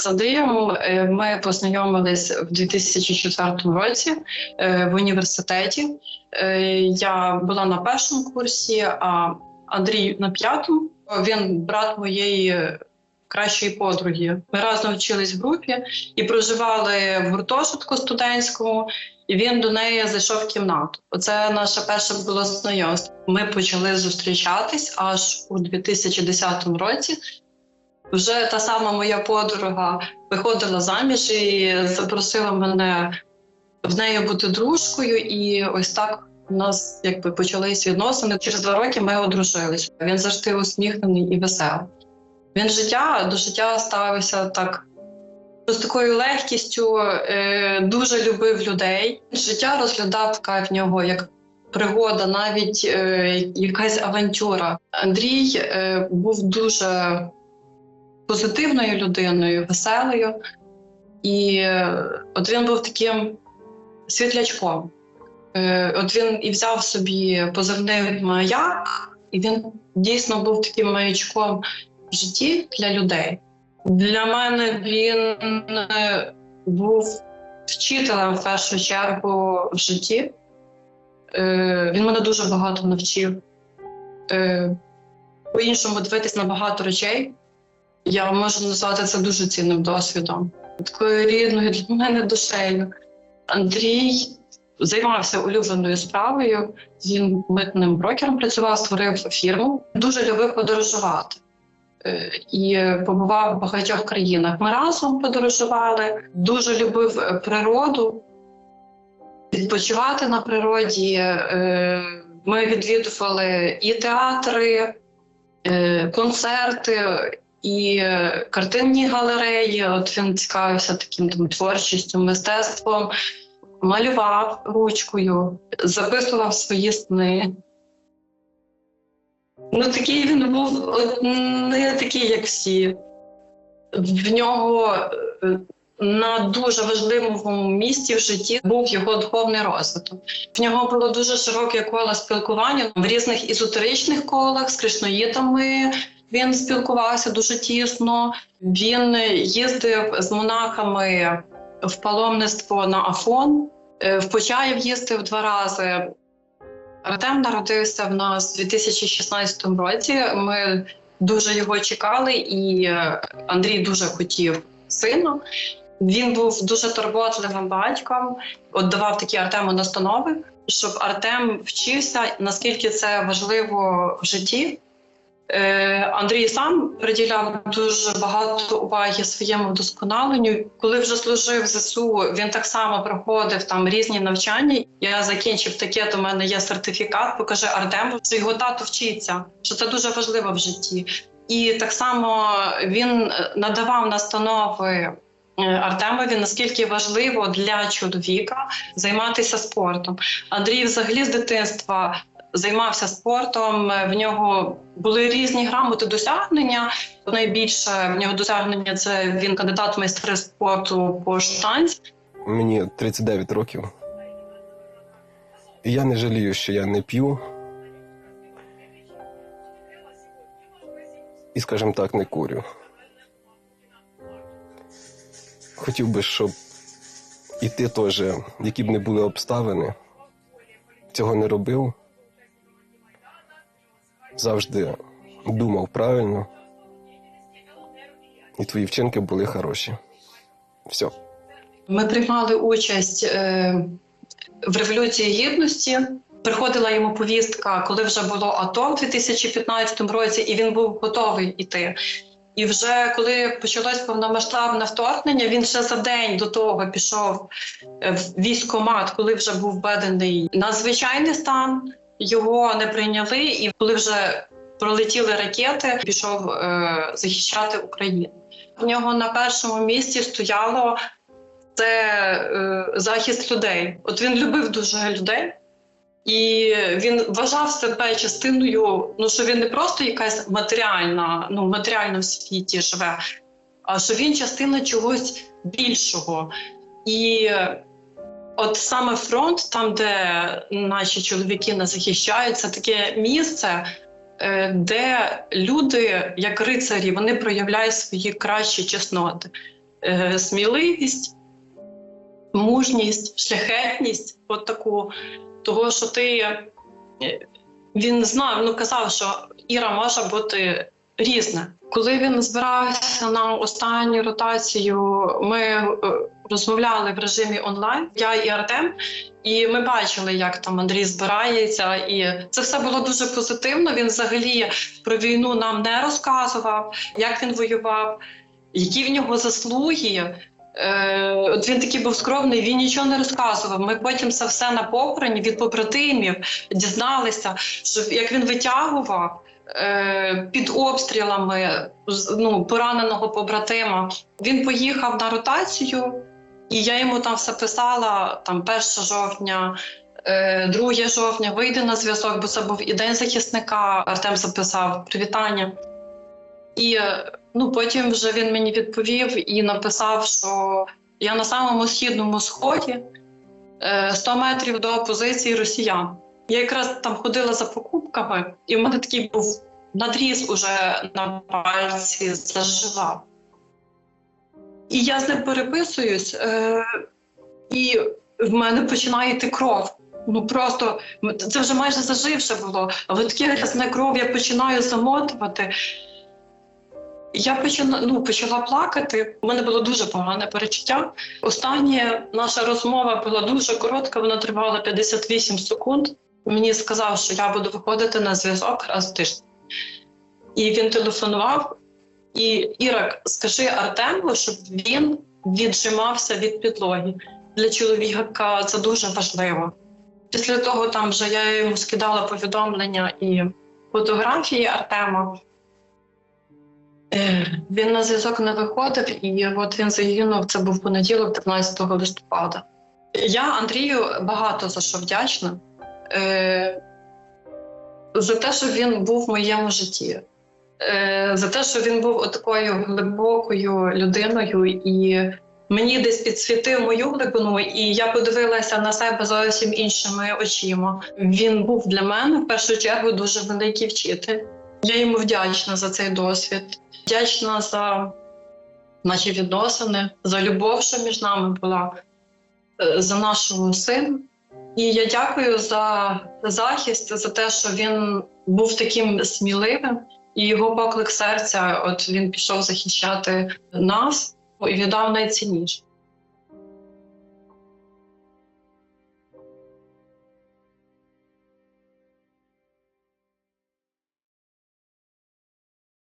з Андрієм е, ми познайомились в 2004 році е, в університеті. Е, Я була на першому курсі, а Андрій на п'ятому. Він брат моєї кращої подруги. Ми разом вчились в групі і проживали в гуртожитку студентському. І він до неї зайшов в кімнату. Оце наше перше було знайомство. Ми почали зустрічатись аж у 2010 році. Вже та сама моя подруга виходила заміж і запросила мене в неї бути дружкою, і ось так у нас якби почались відносини. Через два роки ми одружились. Він завжди усміхнений і веселий. Він життя до життя ставився так з такою легкістю, е, дуже любив людей. Життя розглядав в нього як пригода, навіть е, якась авантюра. Андрій е, був дуже позитивною людиною, веселою, і е, от він був таким світлячком. Е, от він і взяв собі позивний маяк, і він дійсно був таким маячком в житті для людей. Для мене він е, був вчителем в першу чергу в житті. Він мене дуже багато навчив. По-іншому дивитись на багато речей. Я можу назвати це дуже цінним досвідом. Такою рідною для мене душею. Андрій займався улюбленою справою. Він митним брокером працював, створив фірму. Дуже любив подорожувати Е, і побував в багатьох країнах. Ми разом подорожували, дуже любив е, природу, відпочивати на природі. Е, Ми відвідували і театри, концерти, і е, картинні галереї. От він цікавився таким там творчістю, мистецтвом, малював ручкою, записував свої сни. Ну, такий він був не такий, як всі. В нього е, на дуже важливому місці в житті був його духовний розвиток. В нього було дуже широке коло спілкування в різних ізотеричних колах з кришноїдами. Він спілкувався дуже тісно. Він їздив з монахами в паломництво на Афон, е, в Почаїв їздив два рази. Артем народився в нас у 2016 році. Ми дуже його чекали, і е, Андрій дуже хотів сина. Він був дуже турботливим батьком, от такі Артему настанови, щоб Артем вчився, наскільки це важливо в житті. Е, Андрій сам приділяв дуже багато уваги своєму вдосконаленню. Коли вже служив в ЗСУ, він так само проходив там різні навчання. Я закінчив таке, то в мене є сертифікат. Покаже Артему, що його тато вчиться, що це дуже важливо в житті. І так само він надавав настанови е, Артемові, наскільки важливо для чоловіка займатися спортом. Андрій, взагалі, з дитинства займався спортом. В нього були різні грамоти досягнення. Найбільше в нього досягнення це він кандидат в майстри спорту по штанці. Мені 39 років. Я не жалію, що я не п'ю. І, скажімо так, не курю. Хотів би, щоб і ти теж, які б не були обставини, цього не робив. Завжди думав правильно. І твої вчинки були хороші. Все. Ми приймали участь е, в революції гідності. Приходила йому повістка, коли вже було АТО в 2015 році, і він був готовий іти. І вже коли почалось повномасштабне вторгнення, він ще за день до того пішов е, в військкомат, коли вже був введений надзвичайний стан. Його не прийняли, і коли вже пролетіли ракети, пішов е, захищати Україну. В нього на першому місці стояло це е, захист людей. От він любив дуже людей, і він вважав себе частиною. Ну що він не просто якась матеріальна, ну в матеріальному світі живе, а що він частина чогось більшого. І от саме фронт, там, де наші чоловіки нас захищають, це таке місце. е, Де люди, як рицарі, вони проявляють свої кращі чесноти. е, сміливість, мужність, шляхетність, от таку, того, що ти е, він знав, ну казав, що Іра може бути різна. Коли він збирався на останню ротацію, ми е, розмовляли в режимі онлайн, я і Артем, і ми бачили, як там Андрій збирається, і це все було дуже позитивно. Він взагалі про війну нам не розказував, як він воював, які в нього заслуги. Е, от він такий був скромний, він нічого не розказував. Ми потім це все на похороні від побратимів дізналися, що як він витягував під обстрілами ну, пораненого побратима. Він поїхав на ротацію, і я йому там все писала: там 1 жовтня, е, 2 жовтня, вийде на зв'язок, бо це був і день захисника. Артем записав привітання. І е, ну, потім вже він мені відповів і написав, що я на самому східному сході е, 100 метрів до позиції росіян. Я якраз там ходила за покупками, і в мене такий був надріз уже на пальці заживав. І я з ним переписуюсь, е, і в мене починає йти кров. Ну просто це вже майже заживше було, але таке грязне кров я починаю замотувати. Я почала, ну, почала плакати. У мене було дуже погане перечуття. Остання наша розмова була дуже коротка, вона тривала 58 секунд. Мені сказав, що я буду виходити на зв'язок раз в тиждень. І він телефонував. І Ірак, скажи Артему, щоб він віджимався від підлоги. Для чоловіка це дуже важливо. Після того там вже я йому скидала повідомлення і фотографії Артема. Е, Він на зв'язок не виходив, і от він загинув. Це був понеділок, 13 листопада. Я Андрію багато за що вдячна. Е, за те, що він був в моєму житті, е, за те, що він був такою глибокою людиною, і мені десь підсвітив мою глибину, і я подивилася на себе зовсім іншими очима. Він був для мене в першу чергу дуже великий вчитель. Я йому вдячна за цей досвід, вдячна за наші відносини, за любов, що між нами була, е, за нашого сина. І я дякую за захист, за те, що він був таким сміливим, і його поклик серця. От він пішов захищати нас і віддав найцінніше.